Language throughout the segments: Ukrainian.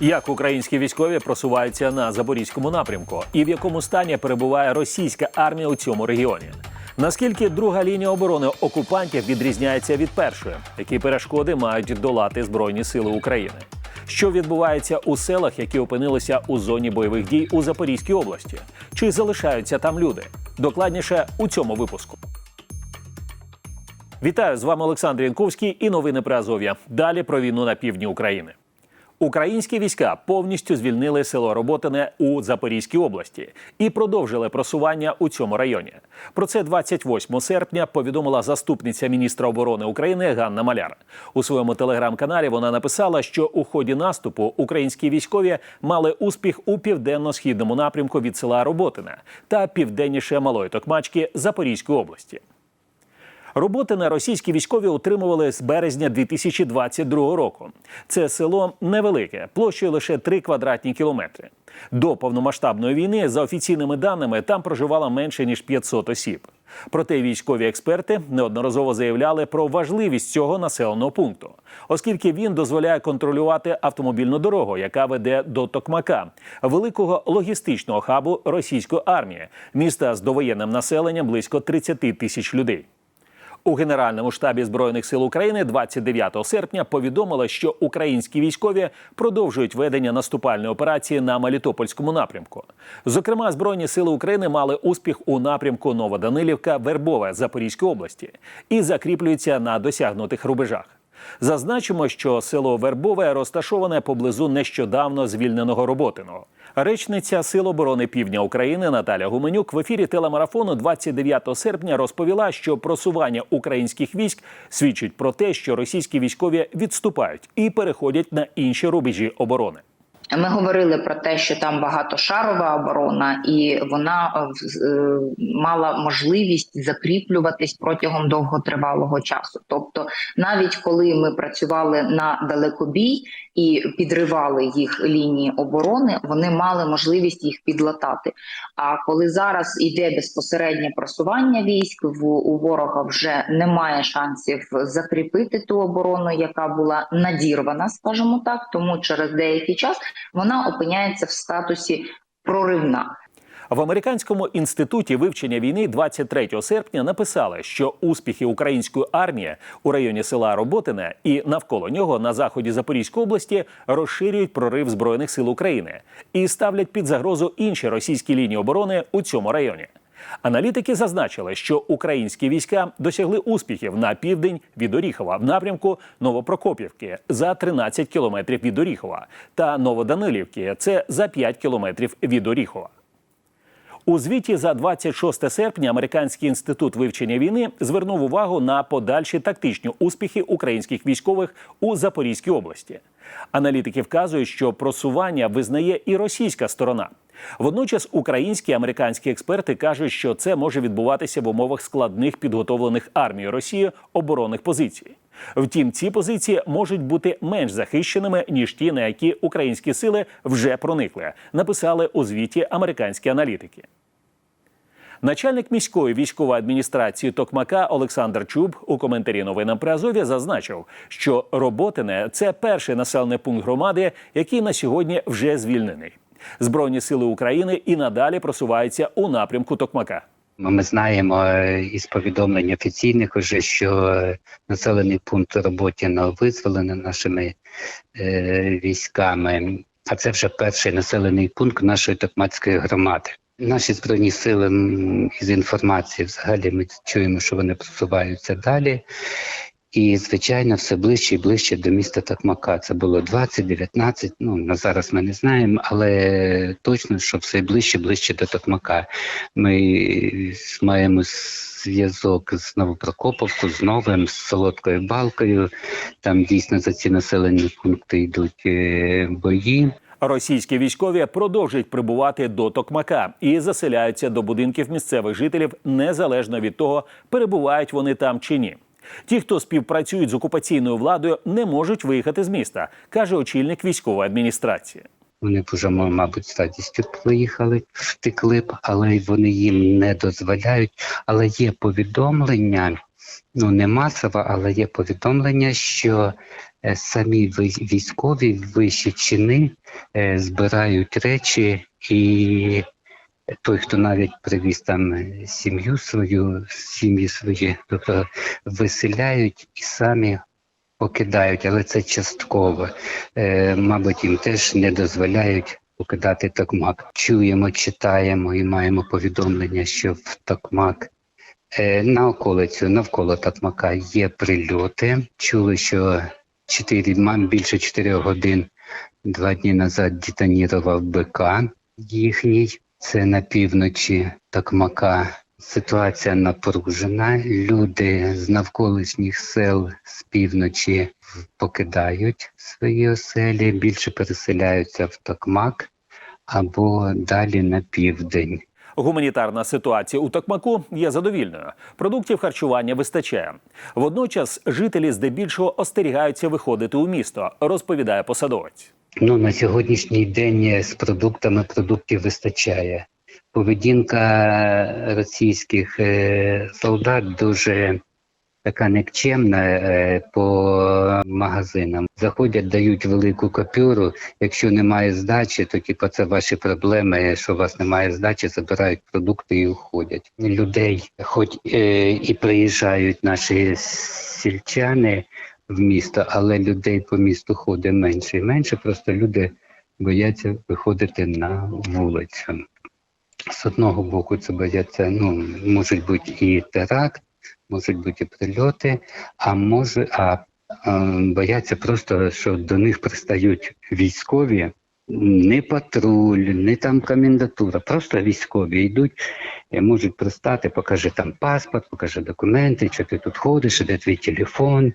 Як українські військові просуваються на запорізькому напрямку, і в якому стані перебуває російська армія у цьому регіоні? Наскільки друга лінія оборони окупантів відрізняється від першої? Які перешкоди мають долати збройні сили України? Що відбувається у селах, які опинилися у зоні бойових дій у Запорізькій області? Чи залишаються там люди? Докладніше у цьому випуску. Вітаю з вами Олександр Янковський і новини про Азов'я. Далі про війну на півдні України. Українські війська повністю звільнили село Роботине у Запорізькій області і продовжили просування у цьому районі. Про це 28 серпня повідомила заступниця міністра оборони України Ганна Маляр. У своєму телеграм-каналі вона написала, що у ході наступу українські військові мали успіх у південно-східному напрямку від села Роботине та південніше Малої Токмачки Запорізької області. Роботи на російські військові утримували з березня 2022 року. Це село невелике, площею лише 3 квадратні кілометри. До повномасштабної війни, за офіційними даними, там проживало менше ніж 500 осіб. Проте військові експерти неодноразово заявляли про важливість цього населеного пункту, оскільки він дозволяє контролювати автомобільну дорогу, яка веде до Токмака, великого логістичного хабу російської армії, міста з довоєнним населенням близько 30 тисяч людей. У Генеральному штабі збройних сил України 29 серпня повідомили, що українські військові продовжують ведення наступальної операції на Мелітопольському напрямку. Зокрема, збройні сили України мали успіх у напрямку Новоданилівка, Вербове Запорізької області і закріплюються на досягнутих рубежах. Зазначимо, що село Вербове розташоване поблизу нещодавно звільненого роботиного. Речниця Сил оборони Півдня України Наталя Гуменюк в ефірі телемарафону 29 серпня розповіла, що просування українських військ свідчить про те, що російські військові відступають і переходять на інші рубежі оборони. Ми говорили про те, що там багатошарова оборона, і вона е, мала можливість закріплюватись протягом довготривалого часу. Тобто, навіть коли ми працювали на далекобій і підривали їх лінії оборони, вони мали можливість їх підлатати. А коли зараз іде безпосереднє просування військ, в у ворога вже немає шансів закріпити ту оборону, яка була надірвана, скажімо так, тому через деякий час вона опиняється в статусі проривна. В американському інституті вивчення війни 23 серпня написали, що успіхи української армії у районі села Роботине і навколо нього на заході Запорізької області розширюють прорив збройних сил України і ставлять під загрозу інші російські лінії оборони у цьому районі. Аналітики зазначили, що українські війська досягли успіхів на південь від Оріхова в напрямку Новопрокопівки за 13 кілометрів від Оріхова та Новоданилівки це за 5 кілометрів від Оріхова. У звіті за 26 серпня Американський інститут вивчення війни звернув увагу на подальші тактичні успіхи українських військових у Запорізькій області. Аналітики вказують, що просування визнає і російська сторона. Водночас українські і американські експерти кажуть, що це може відбуватися в умовах складних підготовлених армією Росії оборонних позицій. Втім, ці позиції можуть бути менш захищеними ніж ті, на які українські сили вже проникли, написали у звіті американські аналітики. Начальник міської військової адміністрації Токмака Олександр Чуб у коментарі новинам при Азові зазначив, що Роботине це перший населений пункт громади, який на сьогодні вже звільнений. Збройні сили України і надалі просуваються у напрямку Токмака. Ми знаємо із повідомлень офіційних, уже що е, населений пункт Роботіно визволений нашими е, військами. А це вже перший населений пункт нашої токмацької громади. Наші збройні сили із інформації взагалі ми чуємо, що вони просуваються далі. І, звичайно, все ближче і ближче до міста Токмака. Це було 20, 19, ну на зараз ми не знаємо, але точно, що все ближче, ближче до Токмака. Ми маємо зв'язок з Новопрокоповку, з Новим, з Солодкою Балкою. Там дійсно за ці населені пункти йдуть бої. Російські військові продовжують прибувати до Токмака і заселяються до будинків місцевих жителів незалежно від того, перебувають вони там чи ні. Ті, хто співпрацюють з окупаційною владою, не можуть виїхати з міста, каже очільник військової адміністрації. Вони б вже, мабуть, з радістю поїхали, втекли б, але вони їм не дозволяють. Але є повідомлення ну не масово, але є повідомлення, що е, самі військові вищі чини е, збирають речі, і той, хто навіть привіз там сім'ю свою, сім'ї свої, тобто виселяють і самі покидають, але це частково. Е, мабуть, їм теж не дозволяють покидати Токмак. Чуємо, читаємо і маємо повідомлення, що в Токмак е, на околицю, навколо Токмака є прильоти. Чули, що 4, мам більше 4 годин два дні назад детонірував БК їхній. Це на півночі Токмака. Ситуація напружена. Люди з навколишніх сел з півночі покидають свої оселі, більше переселяються в Токмак або далі на південь. Гуманітарна ситуація у Токмаку є задовільною. Продуктів харчування вистачає. Водночас жителі здебільшого остерігаються виходити у місто, розповідає посадовець. Ну на сьогоднішній день з продуктами продуктів вистачає. Поведінка російських е, солдат дуже така никчемна е, по магазинам. Заходять, дають велику купюру. Якщо немає здачі, то типу, це ваші проблеми. Що у вас немає здачі, забирають продукти і уходять. Людей, хоч е, і приїжджають наші сільчани в місто, але людей по місту ходить менше і менше. Просто люди бояться виходити на вулицю. З одного боку, це бояться, ну можуть бути і теракт, можуть бути і прильоти, а може, а е, бояться просто, що до них пристають військові, не патруль, не там комендатура, просто військові йдуть, можуть пристати, покажи там паспорт, покажи документи, що ти тут ходиш, де твій телефон.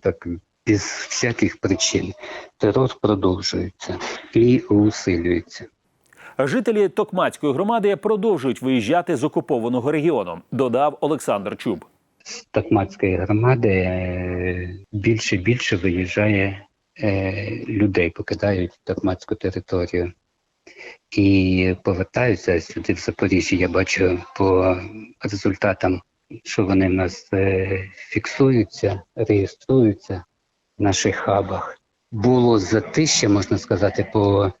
Так без всяких причин. Терор продовжується і усилюється. Жителі Токмацької громади продовжують виїжджати з окупованого регіону, додав Олександр Чуб. З Токмацької громади е, більше і більше виїжджає е, людей, покидають Токмацьку територію і повертаються сюди в Запоріжжя. Я бачу по результатам, що вони в нас е, фіксуються, реєструються в наших хабах. Було затища, можна сказати, по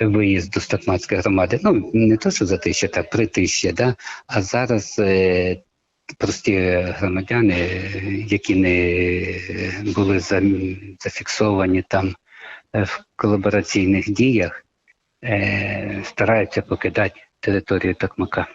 виїзду з Токмацької громади. Ну не то, що затища, так притища, да? а зараз е, прості громадяни, які не були за- зафіксовані там е, в колабораційних діях, стараються покидати територію Токмака.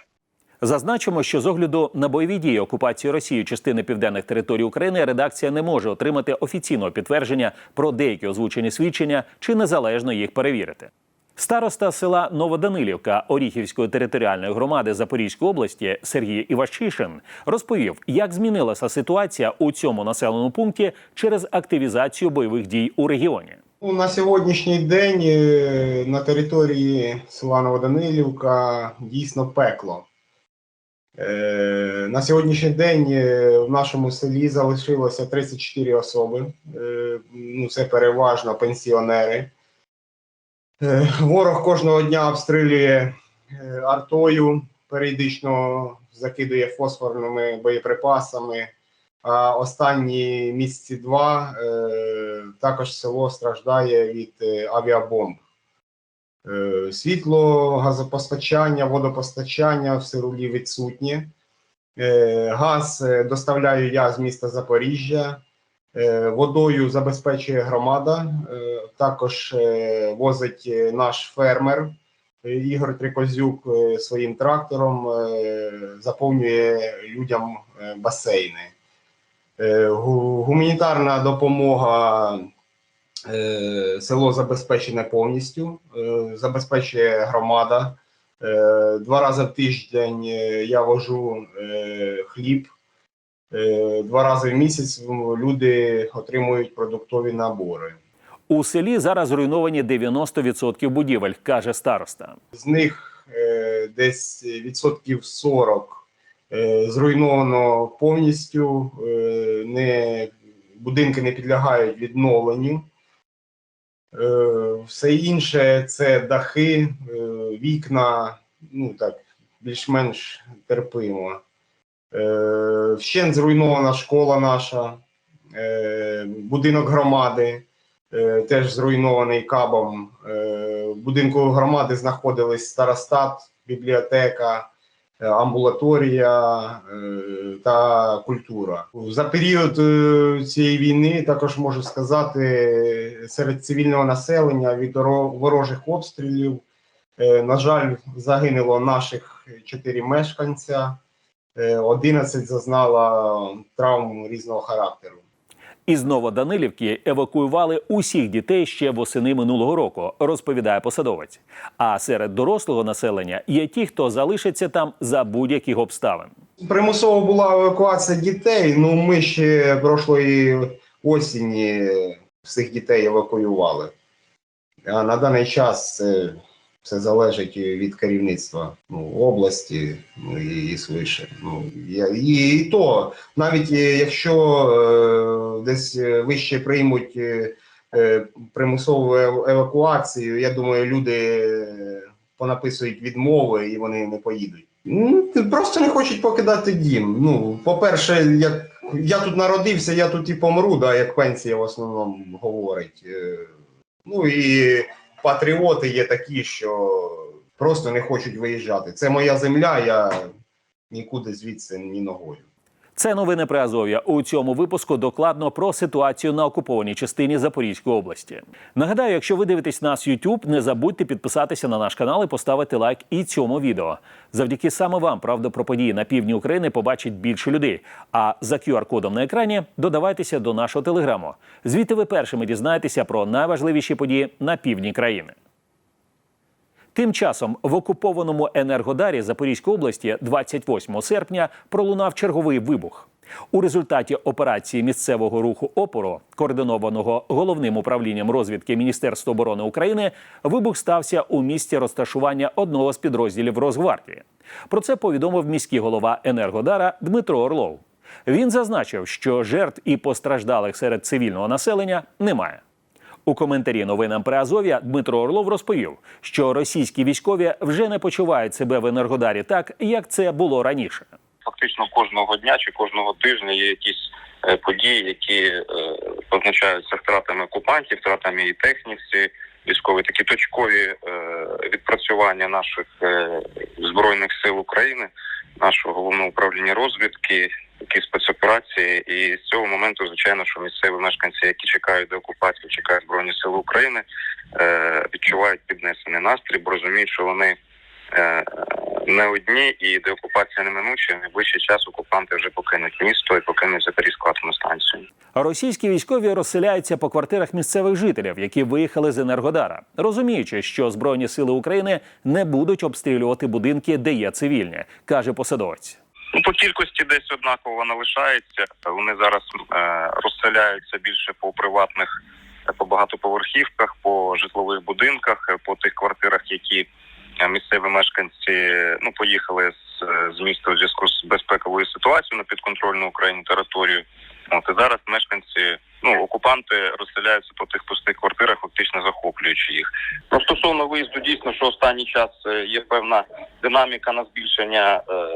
Зазначимо, що з огляду на бойові дії окупації Росії частини південних територій України редакція не може отримати офіційного підтвердження про деякі озвучені свідчення чи незалежно їх перевірити. Староста села Новоданилівка Оріхівської територіальної громади Запорізької області Сергій Іващишин розповів, як змінилася ситуація у цьому населеному пункті через активізацію бойових дій у регіоні. Ну, На сьогоднішній день е, на території села Новоданилівка дійсно пекло. Е, На сьогоднішній день е, в нашому селі залишилося 34 особи. Е, Ну, це переважно пенсіонери. Ворог кожного дня обстрілює артою, періодично закидує фосфорними боєприпасами. А останні місяці два також село страждає від авіабомб. Е, світло, газопостачання, водопостачання в селі відсутнє. Е, газ е, доставляю я з міста Запоріжжя. Водою забезпечує громада. Також возить наш фермер Ігор Трикозюк своїм трактором, заповнює людям басейни. Гуманітарна допомога село забезпечене повністю, е, забезпечує громада. Е, Два рази в тиждень е, я вожу е, хліб. Е, Два рази в місяць люди отримують продуктові набори. У селі зараз зруйновані 90% будівель, каже староста. З них е, десь відсотків 40 е, зруйновано повністю, е, не, будинки не підлягають відновленню. Е, все інше це дахи, е, вікна, ну так, більш-менш терпимо. Е, Вщент зруйнована школа наша, будинок громади теж зруйнований кабом. В будинку громади знаходились старостат, бібліотека, амбулаторія е, та культура. За період е, цієї війни також можу сказати, серед цивільного населення від ворожих обстрілів, е, на жаль, загинуло наших чотири мешканця. Е, 11 зазнала травм різного характеру. Із Новоданилівки евакуювали усіх дітей ще восени минулого року, розповідає посадовець. А серед дорослого населення є ті, хто залишиться там за будь-яких обставин. Примусова була евакуація дітей. Ну ми ще прошлої осені всіх дітей евакуювали. А на даний час це все залежить від керівництва ну, області ну, і, і свише. Ну, я, і, і то, навіть е, якщо е, десь е, вище приймуть е, е, примусову евакуацію, я думаю, люди понаписують відмови і вони не поїдуть. Ну, просто не хочуть покидати дім. Ну, по-перше, як я тут народився, я тут і помру, да, як пенсія в основному говорить. Е, Ну і патріоти є такі, що просто не хочуть виїжджати. Це моя земля, я нікуди звідси ні ногою. Це новини про Азов'я. У цьому випуску докладно про ситуацію на окупованій частині Запорізької області. Нагадаю, якщо ви дивитесь нас YouTube, не забудьте підписатися на наш канал і поставити лайк і цьому відео. Завдяки саме вам правду про події на півдні України побачить більше людей. А за QR-кодом на екрані додавайтеся до нашого телеграму. Звідти ви першими дізнаєтеся про найважливіші події на півдні країни. Тим часом в окупованому Енергодарі Запорізької області 28 серпня пролунав черговий вибух. У результаті операції місцевого руху опору, координованого головним управлінням розвідки Міністерства оборони України, вибух стався у місці розташування одного з підрозділів Росгвардії. Про це повідомив міський голова Енергодара Дмитро Орлов. Він зазначив, що жертв і постраждалих серед цивільного населення немає. У коментарі новинам при Азов'я Дмитро Орлов розповів, що російські військові вже не почувають себе в Енергодарі так, як це було раніше. фактично кожного дня чи кожного тижня є якісь е, події, які е, позначаються втратами окупантів, втратами і техніці, військові такі точкові е, відпрацювання наших збройних сил України, нашого головного управління розвідки, які спецоперації. І з цього моменту, звичайно, що місцеві мешканці, які чекають до окупації, чекають збройні сили України, е, відчувають піднесений настрій, бо розуміють, що вони е, не одні, і деокупація неминуча. Найближчий час окупанти вже покинуть місто і покинуть Запорізьку атомну станцію. Російські військові розселяються по квартирах місцевих жителів, які виїхали з Енергодара, розуміючи, що збройні сили України не будуть обстрілювати будинки, де є цивільні, каже посадовець. Ну, по кількості десь однаково вона лишається. Вони зараз е, розселяються більше по приватних, е, по багатоповерхівках, по житлових будинках, е, по тих квартирах, які е, місцеві мешканці ну поїхали з, з міста у зв'язку з безпековою ситуацією на підконтрольну Україні територію. От і зараз мешканці, ну окупанти розселяються по тих пустих квартирах, фактично захоплюючи їх. Ну стосовно виїзду, дійсно, що останній час е, є певна динаміка на збільшення е,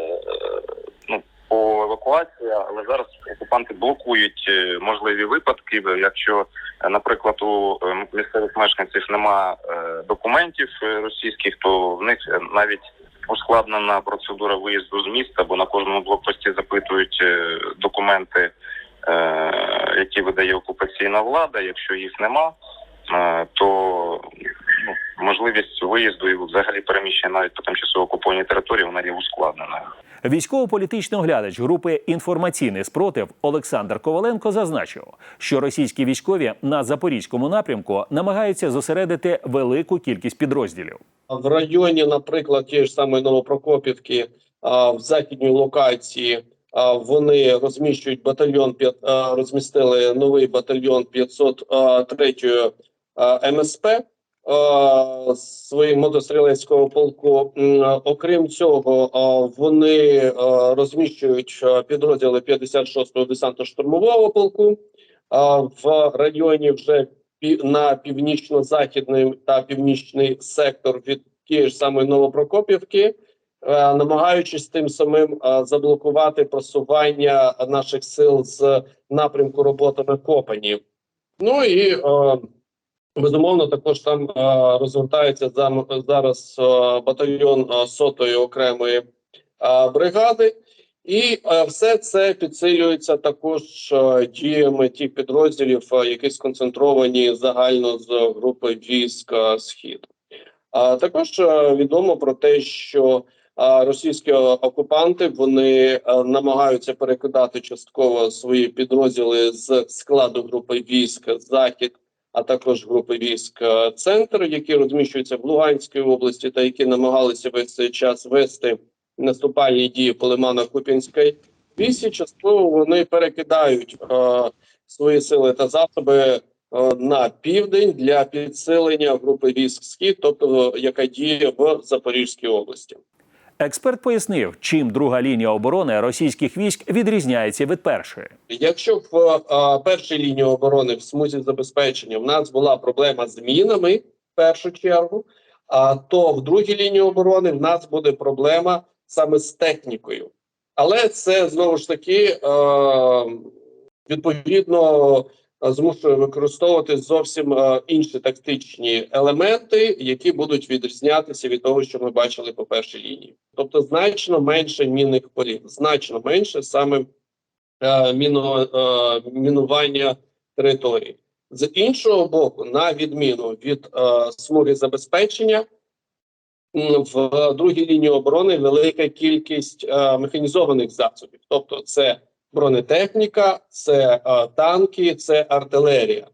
ну по евакуації, але зараз окупанти блокують е, можливі випадки. Якщо, е, наприклад, у е, місцевих мешканців нема е, документів е, російських, то в них е, навіть ускладнена процедура виїзду з міста, бо на кожному блокпості запитують е, документи, е, які видає окупаційна влада. Якщо їх нема, е, то ну, можливість виїзду і взагалі переміщення навіть по тимчасово окупованій території вона є ускладненою. Військово-політичний оглядач групи інформаційний спротив Олександр Коваленко зазначив, що російські військові на запорізькому напрямку намагаються зосередити велику кількість підрозділів. в районі, наприклад, тієї ж самої Новопрокопівки, а, в західній локації вони розміщують батальйон розмістили новий батальйон 503 МСП своїм мотострілецького полку. Окрім цього, вони розміщують підрозділи 56-го десантно-штурмового полку. В районі вже на північно-західний та північний сектор від тієї ж самої Новопрокопівки. Е, намагаючись тим самим е, заблокувати просування наших сил з напрямку роботи на Копані. Ну і е, безумовно також там розгортається зараз батальйон сотої окремої бригади. І все це підсилюється також діями тих підрозділів, які сконцентровані загально з групи військ Схід. А також відомо про те, що російські окупанти вони е, намагаються перекидати частково свої підрозділи з складу групи військ Захід, а також групи військ е, Центр, які розміщуються в Луганській області, та які намагалися весь цей час вести наступальні дії по лиманах Куп'янської вісі. Частково вони перекидають е, свої сили та засоби е, на південь для підсилення групи військ Схід, тобто яка діє в Запорізькій області. Експерт пояснив, чим друга лінія оборони російських військ відрізняється від першої. Якщо в першій лінії оборони в смузі забезпечення в нас була проблема з мінами в першу чергу, а то в другій лінії оборони в нас буде проблема саме з технікою. Але це знову ж таки е, відповідно змушує використовувати зовсім е, інші тактичні елементи, які будуть відрізнятися від того, що ми бачили по першій лінії. Тобто значно менше мінних полів, значно менше саме е, міно, е, мінування території. З іншого боку, на відміну від е, смуги забезпечення, в другій лінії оборони велика кількість е, механізованих засобів, тобто це бронетехніка, це е, танки, це артилерія.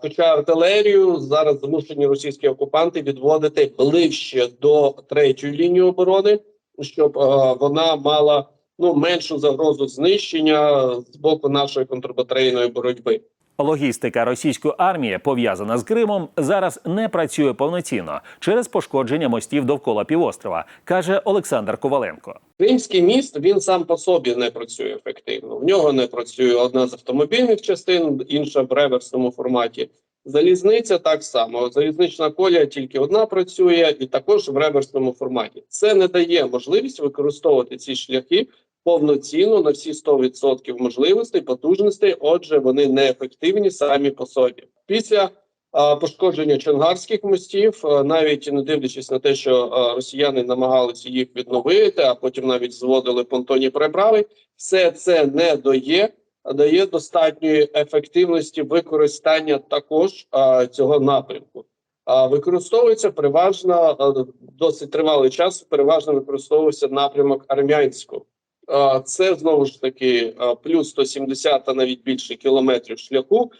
Хоча артилерію зараз змушені російські окупанти відводити ближче до третьої лінії оборони, щоб е, вона мала ну меншу загрозу знищення з боку нашої контрбатарейної боротьби. Логістика російської армії, пов'язана з Кримом, зараз не працює повноцінно через пошкодження мостів довкола півострова, каже Олександр Коваленко. Кримський міст він сам по собі не працює ефективно. В нього не працює одна з автомобільних частин, інша в реверсному форматі. Залізниця так само. Залізнична колія тільки одна працює, і також в реверсному форматі. Це не дає можливість використовувати ці шляхи повноцінно на всі 100% можливостей, потужностей. Отже, вони неефективні самі по собі. Після а, пошкодження чонгарських мостів, а, навіть не дивлячись на те, що а, росіяни намагалися їх відновити, а потім навіть зводили понтонні переправи, все це не дає. Дає достатньої ефективності використання також а, цього напрямку. А використовується переважно а, досить тривалий час. Переважно використовувався напрямок армянського. А, Це знову ж таки а, плюс 170 та навіть більше кілометрів шляху.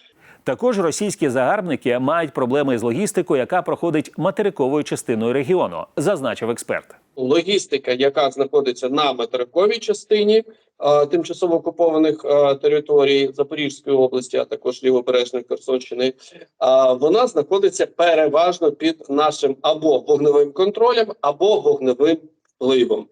Також російські загарбники мають проблеми з логістикою, яка проходить материковою частиною регіону, зазначив експерт. логістика, яка знаходиться на материковій частині е, тимчасово окупованих е, територій Запорізької області, а також лівобережної Херсонщини, е, вона знаходиться переважно під нашим або вогневим контролем, або вогневим впливом.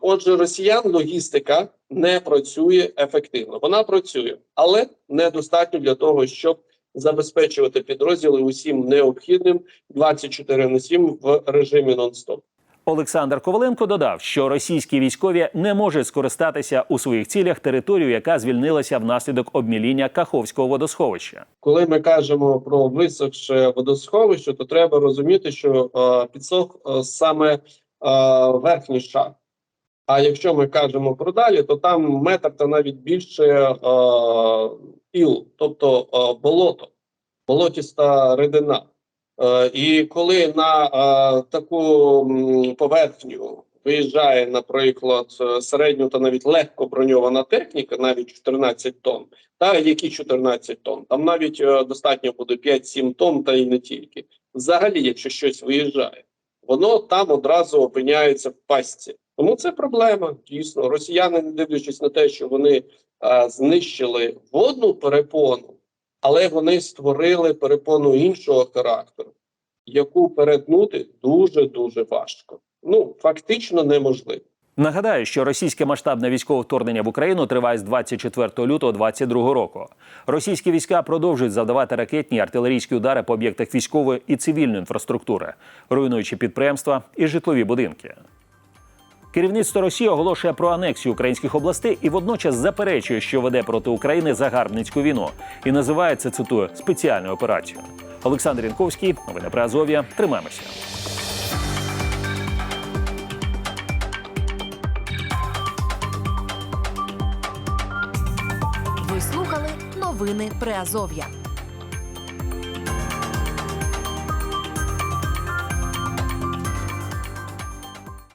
Отже, росіян логістика не працює ефективно. Вона працює, але недостатньо для того, щоб забезпечувати підрозділи усім необхідним 24 на 7 в режимі нон-стоп. Олександр Коваленко додав, що російські військові не можуть скористатися у своїх цілях територію, яка звільнилася внаслідок обміління Каховського водосховища. Коли ми кажемо про висохше водосховище, то треба розуміти, що е, підсох е, саме е, верхній шар. А якщо ми кажемо про далі, то там метр та навіть більше е, іл, тобто е, болото, болотіста рідина. Е, і коли на е, таку поверхню виїжджає, наприклад, е, середньо та навіть легко броньована техніка, навіть 14 тонн, та які 14 тонн, там навіть е, достатньо буде 5-7 тонн, та й не тільки. Взагалі, якщо щось виїжджає, воно там одразу опиняється в пастці. Тому це проблема. Дійсно, росіяни, не дивлячись на те, що вони е, знищили водну перепону, але вони створили перепону іншого характеру, яку перетнути дуже дуже важко. Ну фактично неможливо. Нагадаю, що російське масштабне військове вторгнення в Україну триває з 24 лютого 2022 року. Російські війська продовжують завдавати ракетні і артилерійські удари по об'єктах військової і цивільної інфраструктури, руйнуючи підприємства і житлові будинки. Керівництво Росії оголошує про анексію українських областей і водночас заперечує, що веде проти України загарбницьку війну, і називає це цитую спеціальною операцією. Олександр Янковський, новини про Азов'я. Тримаємося. Ви слухали новини Приазов'я.